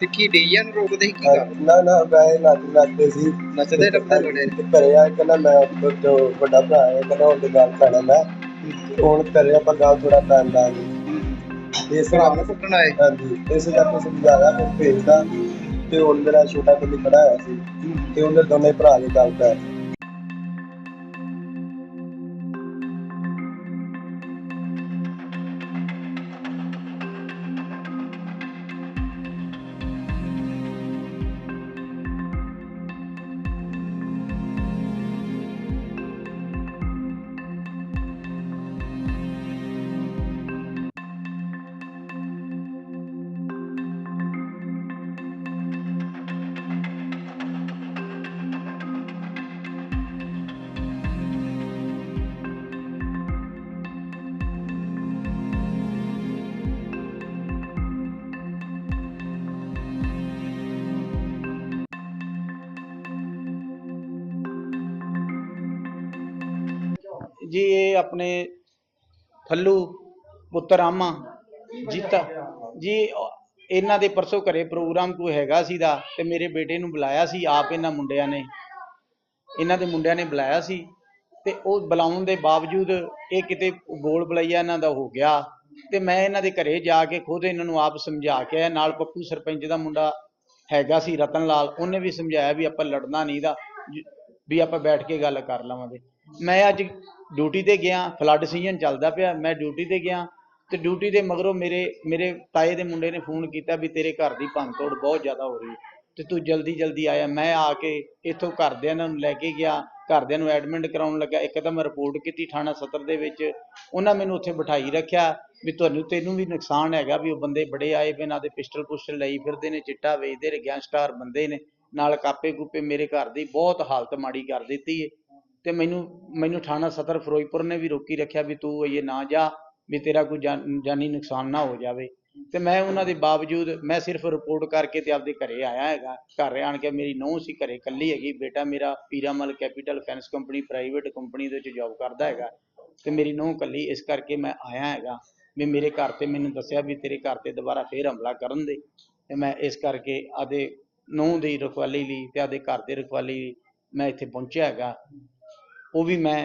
ਤੇ ਕੀ ਡੀਜੇ ਨੂੰ ਰੋਕਦੇ ਸੀ ਕੀ ਗੱਲ ਨਾ ਨਾ ਵੈਸੇ ਨੱਚ ਨੱਚਦੇ ਸੀ। ਨੱਚਦੇ ਟੱਪਦੇ ਲੜੇ ਤੇ ਘਰੇ ਆ ਕਹਿੰਦਾ ਮੈਂ ਉਹ ਜੋ ਵੱਡਾ ਭਰਾ ਹੈ ਕਹਿੰਦਾ ਹੁਣ ਤੇ ਗੱਲ ਪੈਣਾ ਮੈਂ। ਤੇ ਹੁਣ ਘਰੇ ਆਪਾਂ ਗੱਲ ਥੋੜਾ ਪੈਂਦਾ ਨਹੀਂ ਇਸ ਭਰਾ ਨੂੰ ਕੁੱਟਣ ਆਏ। ਹਾਂਜੀ ਇਸ ਕਰਕੇ ਸਮਝਾਇਆ ਮੈਂ ਭੇਜਦਾ। ਤੇ ਹੁਣ ਮੇਰਾ ਛੋਟਾ ਬੰਦੀ ਖੜਾ ਹੋਇਆ ਸੀ। ਤੇ ਉਹਨੇ ਦੋਨੇ ਭਰਾ ਦੀ ਗੱਲ ਪੈ ਜੀ, ਇਹ ਆਪਣੇ ਫੱਲੂ ਪੁੱਤਰ ਆਮਾ ਜੀਤਾ। ਜੀ, ਇਹਨਾਂ ਦੇ ਪਰਸੋਂ ਘਰੇ ਪ੍ਰੋਗਰਾਮ ਕੋਈ ਹੈਗਾ ਸੀ ਦਾ ਤੇ ਮੇਰੇ ਬੇਟੇ ਨੂੰ ਬੁਲਾਇਆ ਸੀ, ਆਪ ਇਹਨਾਂ ਮੁੰਡਿਆਂ ਨੇ। ਇਹਨਾਂ ਦੇ ਮੁੰਡਿਆਂ ਨੇ ਬੁਲਾਇਆ ਸੀ ਤੇ ਉਹ ਬੁਲਾਉਣ ਦੇ ਬਾਵਜੂਦ ਇਹ ਕਿਤੇ ਬੋਲ ਬਲਈਆ ਇਹਨਾਂ ਦਾ ਹੋ ਗਿਆ ਤੇ ਮੈਂ ਇਹਨਾਂ ਦੇ ਘਰੇ ਜਾ ਕੇ ਖੁਦ ਇਹਨਾਂ ਨੂੰ ਆਪ ਸਮਝਾ ਕੇ ਆਇਆ। ਨਾਲ ਪੱਪੂ ਸਰਪੰਚ ਦਾ ਮੁੰਡਾ ਹੈਗਾ ਸੀ ਰਤਨ ਲਾਲ, ਉਹਨੇ ਵੀ ਸਮਝਾਇਆ ਵੀ ਆਪਾਂ ਲੜਨਾ ਨਹੀਂ ਦਾ ਵੀ ਆਪਾਂ ਬੈਠ ਕੇ ਗੱਲ ਕਰ ਲਵਾਂਗੇ। ਮੈਂ ਅੱਜ ਡਿਊਟੀ ਤੇ ਗਿਆ ਫਲੱਡ ਸੀਜ਼ਨ ਚੱਲਦਾ ਪਿਆ, ਮੈਂ ਡਿਊਟੀ ਤੇ ਗਿਆ ਤੇ ਡਿਊਟੀ ਦੇ ਮਗਰੋਂ ਮੇਰੇ ਮੇਰੇ ਤਾਏ ਦੇ ਮੁੰਡੇ ਨੇ ਫੋਨ ਕੀਤਾ ਵੀ ਤੇਰੇ ਘਰ ਦੀ ਭੰਨਤੋੜ ਬਹੁਤ ਜ਼ਿਆਦਾ ਹੋ ਰਹੀ ਹੈ ਤੇ ਤੂੰ ਜਲਦੀ ਜਲਦੀ ਆਇਆ। ਮੈਂ ਆ ਕੇ ਇੱਥੋਂ ਘਰਦਿਆਂ ਨੂੰ ਲੈ ਕੇ ਗਿਆ, ਘਰਦਿਆਂ ਨੂੰ ਐਡਮਿਟ ਕਰਾਉਣ ਲੱਗਾ। ਇੱਕ ਤਾਂ ਮੈਂ ਰਿਪੋਰਟ ਕੀਤੀ ਥਾਣਾ ਸਦਰ ਦੇ ਵਿੱਚ, ਉਹਨਾਂ ਮੈਨੂੰ ਉੱਥੇ ਬਿਠਾਈ ਰੱਖਿਆ ਵੀ ਤੁਹਾਨੂੰ, ਤੈਨੂੰ ਵੀ ਨੁਕਸਾਨ ਹੈਗਾ ਵੀ ਉਹ ਬੰਦੇ ਬੜੇ ਆਏ ਵੀ ਇਹਨਾਂ ਦੇ ਪਿਸਟਲ ਪੁਸਟਲ ਲਈ ਫਿਰਦੇ ਨੇ, ਚਿੱਟਾ ਵੇਚਦੇ ਨੇ, ਗੈਂਗਸਟਰ ਬੰਦੇ ਨੇ, ਨਾਲ ਕਾਪੇ ਕੂਪੇ ਮੇਰੇ ਘਰ ਦੀ ਬਹੁਤ ਹਾਲਤ ਮਾੜੀ ਕਰ ਦਿੱਤੀ ਏ ਤੇ ਮੈਨੂੰ ਮੈਨੂੰ ਥਾਣਾ ਸਦਰ ਫਿਰੋਜ਼ਪੁਰ ਨੇ ਵੀ ਰੋਕੀ ਰੱਖਿਆ ਵੀ ਤੂੰ ਇਹ ਨਾ ਜਾ, ਵੀ ਤੇਰਾ ਕੋਈ ਜਾਨੀ ਨੁਕਸਾਨ ਨਾ ਹੋ ਜਾਵੇ। ਤੇ ਮੈਂ ਉਹਨਾਂ ਦੇ ਬਾਵਜੂਦ, ਮੈਂ ਸਿਰਫ ਰਿਪੋਰਟ ਕਰਕੇ ਤੇ ਆਪਦੇ ਘਰੇ ਆਇਆ ਹੈਗਾ। ਘਰੇ ਆਣ ਕੇ ਮੇਰੀ ਨੂੰਹ ਸੀ ਘਰੇ, ਇਕੱਲੀ ਹੈਗੀ। ਬੇਟਾ ਮੇਰਾ Piramal capital finance company private company ਦੇ ਵਿੱਚ ਜੌਬ ਕਰਦਾ ਹੈਗਾ। ਤੇ ਮੇਰੀ ਨੂੰਹ ਇਕੱਲੀ, ਇਸ ਕਰਕੇ ਮੈਂ ਆਇਆ ਹੈਗਾ। ਵੀ ਮੇਰੇ ਘਰ ਤੇ ਮੈਨੂੰ ਦੱਸਿਆ ਵੀ ਤੇਰੇ ਘਰ ਤੇ ਦੁਬਾਰਾ ਫੇਰ ਹਮਲਾ ਕਰਨ ਦੇ। ਤੇ ਮੈਂ ਇਸ ਕਰਕੇ ਆਦੇ ਨੂੰਹ ਦੀ ਰਖਵਾਲੀ ਲਈ ਤੇ ਆਦੇ ਘਰ ਦੇ ਰਖਵਾਲੀ ਲਈ ਮੈਂ ਇੱਥੇ ਪਹੁੰਚਿਆ ਹੈਗਾ। ਉਹ ਵੀ ਮੈਂ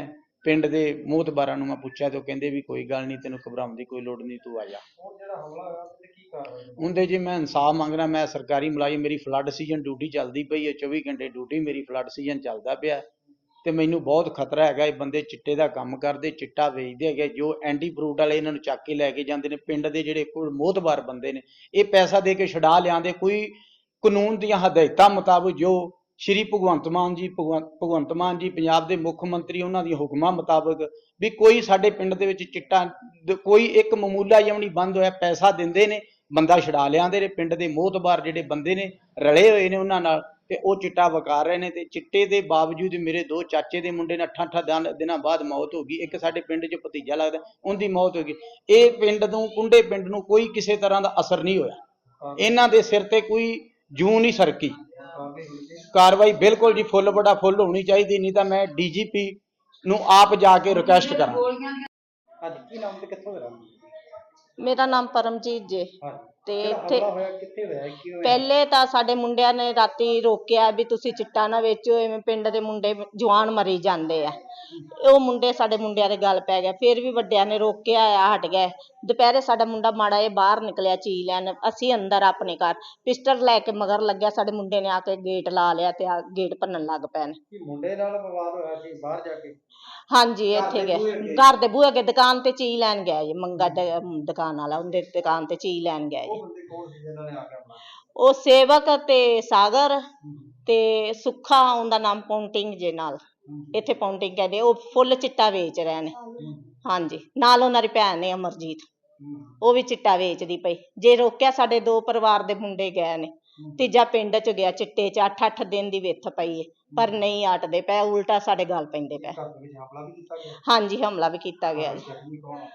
ਪਿੰਡ ਦੇ ਮੋਹਤਬਾਰਾਂ ਨੂੰ ਮੈਂ ਪੁੱਛਿਆ ਤੇ ਉਹ ਕਹਿੰਦੇ ਵੀ ਕੋਈ ਗੱਲ ਨਹੀਂ ਤੈਨੂੰ ਘਬਰਾਉਣ ਦੀ ਕੋਈ ਲੋੜ ਨਹੀਂ ਤੂੰ ਆ ਜਾ। ਉਹਦੇ ਜੇ ਮੈਂ ਇਨਸਾਫ ਮੰਗਣਾ ਮੈਂ ਸਰਕਾਰੀ ਮੁਲਾਜ਼ਮ ਮੇਰੀ ਫਲੱਡ ਸੀਜ਼ਨ ਡਿਊਟੀ ਚੱਲਦੀ ਪਈ ਹੈ 24 ਘੰਟੇ ਡਿਊਟੀ ਮੇਰੀ ਫਲੱਡ ਸੀਜ਼ਨ ਚੱਲਦਾ ਪਿਆ ਤੇ ਮੈਨੂੰ ਬਹੁਤ ਖਤਰਾ ਹੈਗਾ ਇਹ ਬੰਦੇ ਚਿੱਟੇ ਦਾ ਕੰਮ ਕਰਦੇ ਚਿੱਟਾ ਵੇਚਦੇ ਹੈਗੇ ਜੋ ਐਂਟੀ ਫਰੂਟ ਵਾਲੇ ਇਹਨਾਂ ਨੂੰ ਚੱਕ ਕੇ ਲੈ ਕੇ ਜਾਂਦੇ ਨੇ ਪਿੰਡ ਦੇ ਜਿਹੜੇ ਕੋਈ ਮੋਹਤਬਾਰ ਬੰਦੇ ਨੇ ਇਹ ਪੈਸਾ ਦੇ ਕੇ ਛਡਾ ਲਿਆਂਦੇ ਕੋਈ ਕਾਨੂੰਨ ਦੀਆਂ ਹਦਾਇਤਾਂ ਮੁਤਾਬਕ ਜੋ ਸ਼੍ਰੀ ਭਗਵੰਤ ਮਾਨ ਜੀ ਭਗਵੰਤ ਮਾਨ ਜੀ ਪੰਜਾਬ ਦੇ ਮੁੱਖ ਮੰਤਰੀ ਉਹਨਾਂ ਦੀਆਂ ਹੁਕਮਾਂ ਮੁਤਾਬਕ ਵੀ ਕੋਈ ਸਾਡੇ ਪਿੰਡ ਦੇ ਵਿੱਚ ਚਿੱਟਾ ਦ- ਕੋਈ ਇੱਕ ਮਾਮੂਲਾ ਜਿਹਾ ਨਹੀਂ ਬੰਦ ਹੋਇਆ ਪੈਸਾ ਦਿੰਦੇ ਨੇ ਬੰਦਾ ਛਡਾ ਲਿਆਂਦੇ ਨੇ ਪਿੰਡ ਦੇ ਮੋਹਤਬਾਰ ਜਿਹੜੇ ਬੰਦੇ ਨੇ ਰਲੇ ਹੋਏ ਨੇ ਉਹਨਾਂ ਨਾਲ ਤੇ ਉਹ ਚਿੱਟਾ ਵਕਾਰ ਰਹੇ ਨੇ ਤੇ ਚਿੱਟੇ ਦੇ ਬਾਵਜੂਦ ਮੇਰੇ ਦੋ ਚਾਚੇ ਦੇ ਮੁੰਡੇ ਨੇ ਅੱਠਾਂ ਅੱਠਾਂ ਦਿਨ- ਦਿਨਾਂ ਬਾਅਦ ਮੌਤ ਹੋ ਗਈ ਇੱਕ ਸਾਡੇ ਪਿੰਡ 'ਚ ਭਤੀਜਾ ਲੱਗਦਾ ਉਹਦੀ ਮੌਤ ਹੋ ਗਈ। ਇਹ ਪਿੰਡ ਨੂੰ ਕੁੰਡੇ ਪਿੰਡ ਨੂੰ ਕੋਈ ਕਿਸੇ ਤਰ੍ਹਾਂ ਦਾ ਅਸਰ ਨਹੀਂ ਹੋਇਆ। ਇਹਨਾਂ ਦੇ ਸਿਰ ਤੇ ਕੋਈ ਜੂੰ ਨਹੀਂ ਸਰਕੀ। ਕਾਰਵਾਈ ਬਿਲਕੁਲ ਜੀ ਫੁੱਲ ਬੜਾ ਫੁੱਲ ਹੋਣੀ ਚਾਹੀਦੀ ਨਹੀਂ ਤਾਂ ਮੈਂ ਡੀਜੀਪੀ ਨੂੰ ਆਪ ਜਾ ਕੇ ਰਿਕੁਐਸਟ ਕਰਾਂ ਅੱਜ ਕੀ ਨਾਮ ਤੇ ਕਿੱਥੋਂ ਦਾ ਮੇਰਾ ਨਾਮ ਪਰਮਜੀਤ ਜੇ। ਹਾਂ। ਤੇ ਇੱਥੇ ਹੋਇਆ ਕਿੱਥੇ ਹੋਇਆ ਕੀ ਹੋਇਆ? ਪਹਿਲੇ ਤਾਂ ਸਾਡੇ ਮੁੰਡਿਆਂ ਨੇ ਰਾਤੀ ਰੋਕਿਆ ਵੀ ਤੁਸੀਂ ਚਿੱਟਾ ਨਾ ਵੇਚੋ ਐਵੇਂ ਪਿੰਡ ਦੇ ਮੁੰਡੇ ਜਵਾਨ ਮਰੀ ਜਾਂਦੇ ਆ। ਉਹ ਮੁੰਡੇ ਸਾਡੇ ਮੁੰਡਿਆਂ ਦੇ ਗੱਲ ਪੈ ਗਿਆ ਫਿਰ ਵੀ ਵੱਡਿਆਂ ਨੇ ਰੋਕਿਆ ਆ ਹਟ ਗਏ। ਦੁਪਹਿਰੇ ਸਾਡਾ ਮੁੰਡਾ ਮਾੜਾ ਇਹ ਬਾਹਰ ਨਿਕਲਿਆ ਚੀ ਲੈਣ ਅਸੀਂ ਅੰਦਰ ਆਪਣੇ ਘਰ। ਪਿਸਟਲ ਲੈ ਕੇ ਮਗਰ ਲੱਗਿਆ ਸਾਡੇ ਮੁੰਡੇ ਨੇ ਆ ਕੇ ਗੇਟ ਲਾ ਲਿਆ ਤੇ ਆ ਗੇਟ ਭੰਨਣ ਲੱਗ ਪਏ ਨੇ। ਕੀ ਮੁੰਡੇ ਨਾਲ ਵਿਵਾਦ ਹੋਇਆ ਸੀ ਬਾਹਰ ਜਾ ਕੇ? ਹਾਂਜੀ ਇੱਥੇ ਗਏ? ਘਰ ਦੇ ਬੂਹੇ ਅੱਗੇ ਦੁਕਾਨ ਤੇ ਚੀ ਲੈਣ ਗਿਆ ਜੀ ਮੰਗਾ ਦ- ਦੁਕਾਨ ਵਾਲਾ ਉਹਦੇ ਦੁਕਾਨ ਤੇ ਚੀ ਲੈਣ ਗਿਆ ਜੀ। ਉਹ ਬੰਦੇ ਕੌਣ ਸੀ ਜਿਨ੍ਹਾਂ ਨੇ ਆ ਕੇ ਆਪਣਾ ਉਹ ਸੇਵਕ ਤੇ ਸਾਗਰ ਤੇ ਸੁੱਖਾ ਉਹਦਾ ਨਾਮ ਪੌਂਟਿੰਗ ਜੇ ਨਾਲ। ਇੱਥੇ ਪੌਂਟਿੰਗ ਕਹਿੰਦੇ ਉਹ ਫੁੱਲ ਚਿੱਟਾ ਵੇਚ ਰਹੇ ਨੇ। ਹਾਂਜੀ ਨਾਲ ਉਹਨਾਂ ਦੀ ਭੈਣ ਨੇ ਅਮਰਜੀਤ। ਉਹ ਵੀ ਚਿੱਟਾ ਵੇਚਦੀ ਪਈ। ਜੇ ਰੋਕਿਆ ਸਾਡੇ ਦੋ ਪਰਿਵਾਰ ਦੇ ਮੁੰਡੇ ਗਏ ਨੇ। ਤੀਜਾ ਪਿੰਡ ਚ ਗਿਆ ਚਿੱਟੇ ਚ 8-8 ਦਿਨ ਦੀ ਵਿੱਥ ਪਈ ਏ। ਪਰ ਨਹੀਂ ਆਟਦੇ ਪਏ ਉਲਟਾ ਸਾਡੇ ਗੱਲ ਪੈਂਦੇ ਪਏ। ਘਰ ਦੇ ਵਿੱਚ ਹਮਲਾ ਵੀ ਕੀਤਾ ਗਿਆ? ਹਾਂਜੀ ਹਮਲਾ ਵੀ ਕੀਤਾ ਗਿਆ ਜੀ। ਜ਼ਖਮੀ ਕੌਣ? ਆ?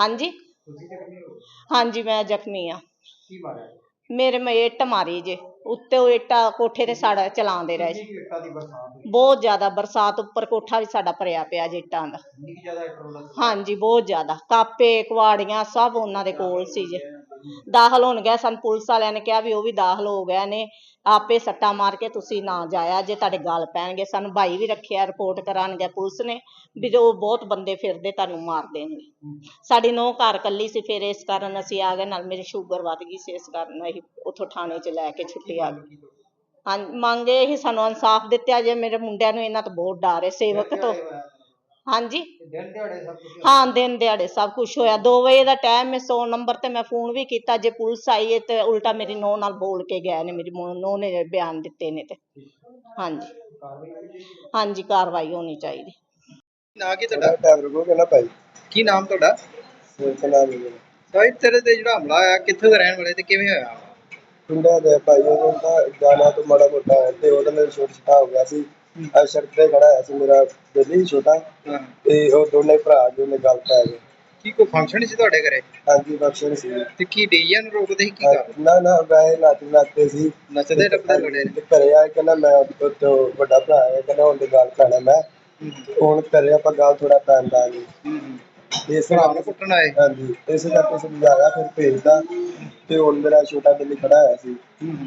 ਹਾਂਜੀ। ਤੁਸੀਂ ਜ਼ਖਮੀ ਹੋ? ਹਾਂਜੀ ਮੈਂ ਜ਼ਖਮੀ ਆ। ਕੀ ਮਾਰਿਆ? ਮੇਰੇ ਮੈਂ ਇੱਟ ਮਾਰੀ ਜੇ ਉੱਤੇ ਉਹ ਇੱਟਾਂ ਕੋਠੇ ਤੇ ਸਾੜਾ ਚਲਾਉਂਦੇ ਰਹੇ ਜੀ ਕਿੰਨੀ ਕੁ ਇੱਟਾਂ ਦੀ ਬਰਸਾਤ ਹੋਈ? ਬਹੁਤ ਜ਼ਿਆਦਾ ਬਰਸਾਤ ਉੱਪਰ ਕੋਠਾ ਵੀ ਸਾਡਾ ਭਰਿਆ ਪਿਆ ਜੀ ਇੱਟਾਂ ਦਾ। ਕਿੰਨੀ ਕੁ ਜ਼ਿਆਦਾ? ਹਾਂਜੀ ਬਹੁਤ ਜ਼ਿਆਦਾ। ਕਾਪੇ ਕੁਆੜੀਆਂ ਸਭ ਉਹਨਾਂ ਦੇ ਕੋਲ ਸੀ ਜੀ। ਦਾਖਲ ਹੋਣ ਗਏ ਸਾਨੂੰ। ਪੁਲਿਸ ਵਾਲਿਆਂ ਨੇ ਕਿਹਾ ਵੀ ਉਹ ਵੀ ਦਾਖਲ ਹੋ ਗਏ ਨੇ। ਆਪੇ ਸੱਟਾਂ ਮਾਰ ਕੇ ਤੁਸੀਂ ਨਾ ਜਾਇਆ ਜੇ ਤੁਹਾਡੇ ਗੱਲ ਪੈਣਗੇ। ਸਾਨੂੰ ਭਾਈ ਵੀ ਰੱਖਿਆ, ਰਿਪੋਰਟ ਕਰਾਉਣਗੇ ਪੁਲਿਸ ਨੇ ਵੀ ਜੋ ਬਹੁਤ ਬੰਦੇ ਫਿਰਦੇ ਤੁਹਾਨੂੰ ਮਾਰ ਦੇਣਗੇ। ਸਾਡੀ ਨੌ ਘਰ ਕੱਲੀ ਸੀ। ਫਿਰ ਇਸ ਕਾਰਨ ਅਸੀਂ ਆ ਗਏ। ਨਾਲ ਮੇਰੀ ਸ਼ੂਗਰ ਵੱਧ ਗਈ ਸੀ। ਇਸ ਕਾਰਨ ਅਸੀਂ ਉੱਥੋਂ ਥਾਣੇ 'ਚ ਲੈ ਕੇ ਛੁੱਟੀ ਆ ਗਏ। ਹਾਂ ਮੰਗ ਇਹ ਹੀ ਸਾਨੂੰ ਇਨਸਾਫ ਦਿੱਤਾ ਜੇ। ਮੇਰੇ ਮੁੰਡਿਆਂ ਨੂੰ ਇਹਨਾਂ ਤੋਂ ਬਹੁਤ ਡਰ ਹੈ। ਸੇਵਕ ਤੋਂ ਹਾਂਜੀ? ਦਿਨ ਦਿਹਾੜੇ ਸਭ ਕੁਝ ਹਾਂ ਦਿਨ ਦਿਹਾੜੇ ਸਭ ਕੁਝ ਹੋਇਆ। 2 ਵਜੇ ਦਾ ਟਾਈਮ ਹੈ 100 ਨੰਬਰ ਤੇ ਮੈਂ ਫੋਨ ਵੀ ਕੀਤਾ। ਜੇ ਪੁਲਿਸ ਆਈ ਹੈ ਤੇ ਉਲਟਾ ਮੇਰੀ ਨੌ ਨਾਲ ਬੋਲ ਕੇ ਗਏ ਨੇ ਮੇਰੀ ਨੌ ਨੇ ਬਿਆਨ ਦਿੱਤੇ ਨੇ ਤੇ। ਹਾਂਜੀ। ਹਾਂਜੀ ਕਾਰਵਾਈ ਹੋਣੀ ਚਾਹੀਦੀ। ਨਾ ਕੀ ਤੁਹਾਡਾ? ਤੁਹਾਡਾ ਟਾਈਮ ਰੁਕੋਗੇ ਨਾ ਭਾਈ। ਕੀ ਨਾਮ ਤੁਹਾਡਾ? ਹੈ। ਸਾਹਿਬ ਤੇਰੇ ਤੇ ਜਿਹੜਾ ਹਮਲਾ ਹੋਇਆ ਕਿੱਥੋਂ ਦੇ ਰਹਿਣ ਵਾਲੇ ਤੇ ਕਿਵੇਂ ਹੋਇਆ? ਪਿੰਡਾਂ ਦੇ ਭਾਈ ਉਹ ਤਾਂ ਜਾਣਾ ਤੋਂ ਮਾੜਾ ਮੋਟਾ ਤੇ ਉਹਦਾ ਮੇਰੇ ਛੋਟਾ ਛੋਟਾ ਹੋ ਗਿਆ ਸੀ। ਆ ਸੜਕ ਤੇ ਖੜਾ ਹੋਇਆ ਸੀ ਮੇਰਾ ਬੇਲੀ ਛੋਟਾ ਹਾਂ। ਤੇ ਉਹ ਦੋਨੇ ਭਰਾ ਜੋ ਨੇ ਗੱਲ ਪੈ ਗਏ ਕੀ ਕੋਈ ਫੰਕਸ਼ਨ ਸੀ ਤੁਹਾਡੇ ਘਰੇ? ਹਾਂਜੀ ਬਖਸ਼ਣ ਸੀ। ਤੇ ਕੀ ਡੀਜੇ ਨੂੰ ਰੋਕਦੇ ਸੀ ਕੀ ਕਰ ਨਾ ਨਾ ਵੈਸੇ ਨੱਚ ਨੱਚਦੇ ਸੀ। ਨੱਚਦੇ ਟੱਪਦੇ ਲੜੇ ਤੇ ਘਰੇ ਆ ਕੇ ਕਹਿੰਦਾ ਮੈਂ ਉਹ ਤੋਂ ਵੱਡਾ ਭਰਾ ਹੈ ਕਹਿੰਦਾ ਹੁਣ ਤੇ ਗੱਲ ਪੈਣਾ ਮੈਂ ਹੁਣ ਘਰੇ ਆਪਾਂ ਗੱਲ ਥੋੜਾ ਪੈਂਦਾ ਨਹੀਂ ਇਸ ਭਰਾ ਨੂੰ ਕੁੱਟਣ ਆਏ? ਹਾਂਜੀ ਇਸੇ ਕਰਕੇ ਸਮਝਾਇਆ ਫਿਰ ਭੇਜਦਾ ਤੇ ਹੁਣ ਮੇਰਾ ਛੋਟਾ ਬਿੱਲੀ ਖੜਾ ਹੋਇਆ ਸੀ।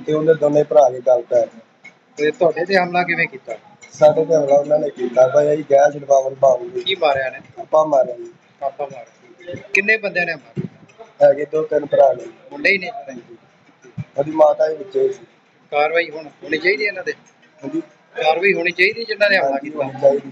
ਤੇ ਉਹਦੇ ਦੋਨੇ ਭਰਾ ਕੇ ਗੱਲ ਪੈ ਗਏ ਤੇ ਤੁਹਾਡੇ ਤੇ ਹਮਲਾ ਕਿਵੇਂ ਕੀਤਾ? ਸਾਡੇ ਤੇ ਹਮਲਾ ਉਹਨਾਂ ਨੇ ਕੀਤਾ ਭਾਈ ਅਸੀਂ ਗੈਸ ਛਡਵਾਉਣ ਪਾਉਂਗੇ ਕੀ ਮਾਰਿਆ ਨੇ? ਆਪਾਂ ਮਾਰਿਆ ਜੀ। ਪਾਪਾ ਮਾਰ। ਕਿੰਨੇ ਬੰਦਿਆਂ ਨੇ ਹਮਲਾ ਹੈਗੇ ਦੋ ਤਿੰਨ ਭਰਾ ਨੇ। ਮੁੰਡੇ ਹੀ ਨੇ ਉਹਦੀ ਮਾਤਾ ਵੀ ਵਿੱਚੇ ਸੀ। ਕਾਰਵਾਈ ਹੁਣ ਹੋਣੀ ਚਾਹੀਦੀ ਇਹਨਾਂ ਦੇ ਹਾਂਜੀ। ਕਾਰਵਾਈ ਹੋਣੀ ਚਾਹੀਦੀ ਜਿਨ੍ਹਾਂ ਨੇ ਹਮਲਾ ਹਾਂਜੀ, ਕੀਤਾ। ਹੋਣੀ ਚਾਹੀਦੀ।